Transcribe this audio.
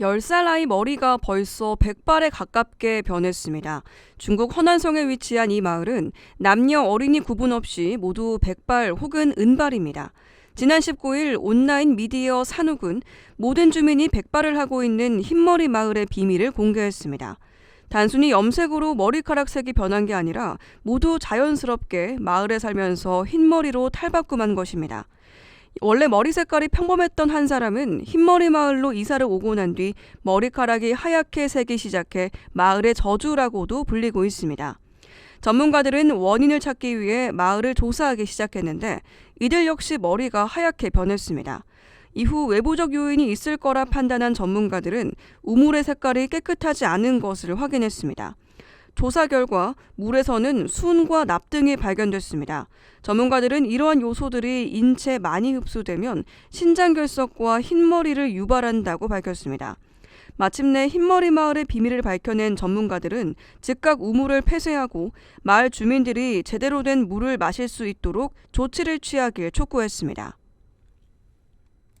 10살 아이 머리가 벌써 백발에 가깝게 변했습니다. 중국 허난성에 위치한 이 마을은 남녀 어린이 구분 없이 모두 백발 혹은 은발입니다. 지난 19일 온라인 미디어 산욱은 모든 주민이 백발을 하고 있는 흰머리 마을의 비밀을 공개했습니다. 단순히 염색으로 머리카락 색이 변한 게 아니라 모두 자연스럽게 마을에 살면서 흰머리로 탈바꿈한 것입니다. 원래 머리 색깔이 평범했던 한 사람은 흰머리 마을로 이사를 오고 난 뒤 머리카락이 하얗게 새기 시작해 마을의 저주라고도 불리고 있습니다. 전문가들은 원인을 찾기 위해 마을을 조사하기 시작했는데 이들 역시 머리가 하얗게 변했습니다. 이후 외부적 요인이 있을 거라 판단한 전문가들은 우물의 색깔이 깨끗하지 않은 것을 확인했습니다. 조사 결과 물에서는 순과 납 등이 발견됐습니다. 전문가들은 이러한 요소들이 인체에 많이 흡수되면 신장결석과 흰머리를 유발한다고 밝혔습니다. 마침내 흰머리 마을의 비밀을 밝혀낸 전문가들은 즉각 우물을 폐쇄하고 마을 주민들이 제대로 된 물을 마실 수 있도록 조치를 취하길 촉구했습니다.